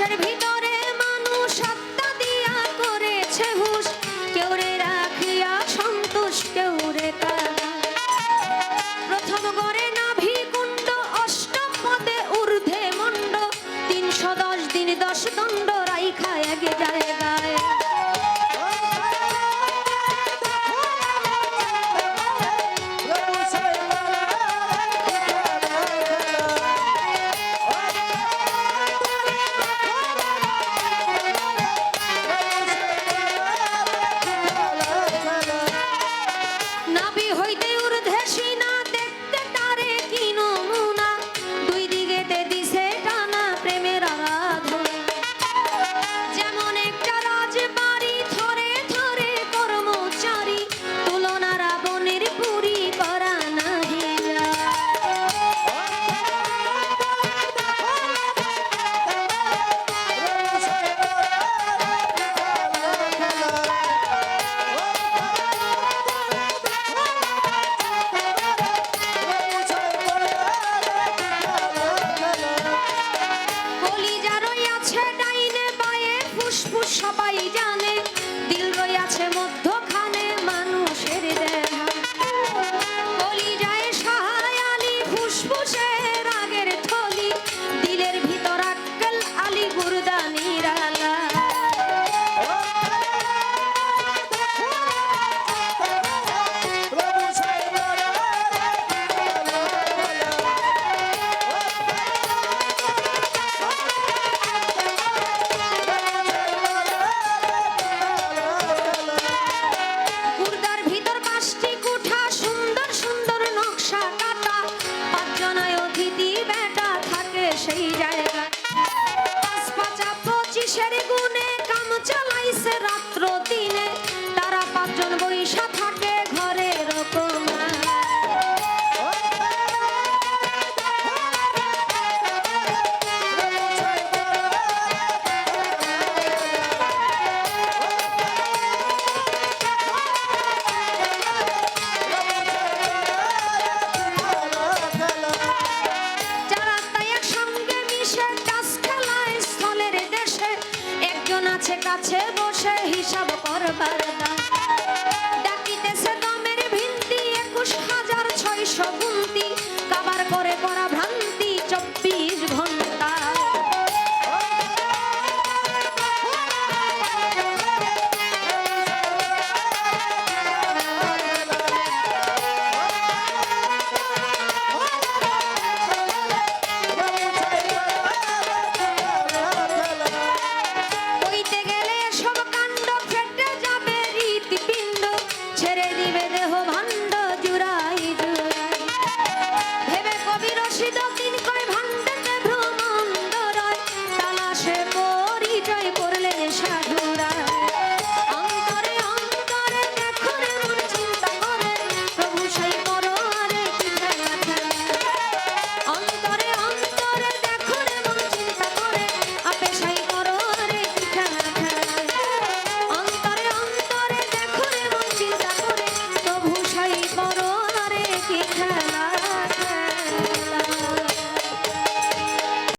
turn up here. পঁচিশের গুণে কাম চালাইছে রাত্র দিনে। তারা পাঁচজন বৈশা থাকে কাছে বসে হিসাব করবার দায় পরিচয় করলেন সাধু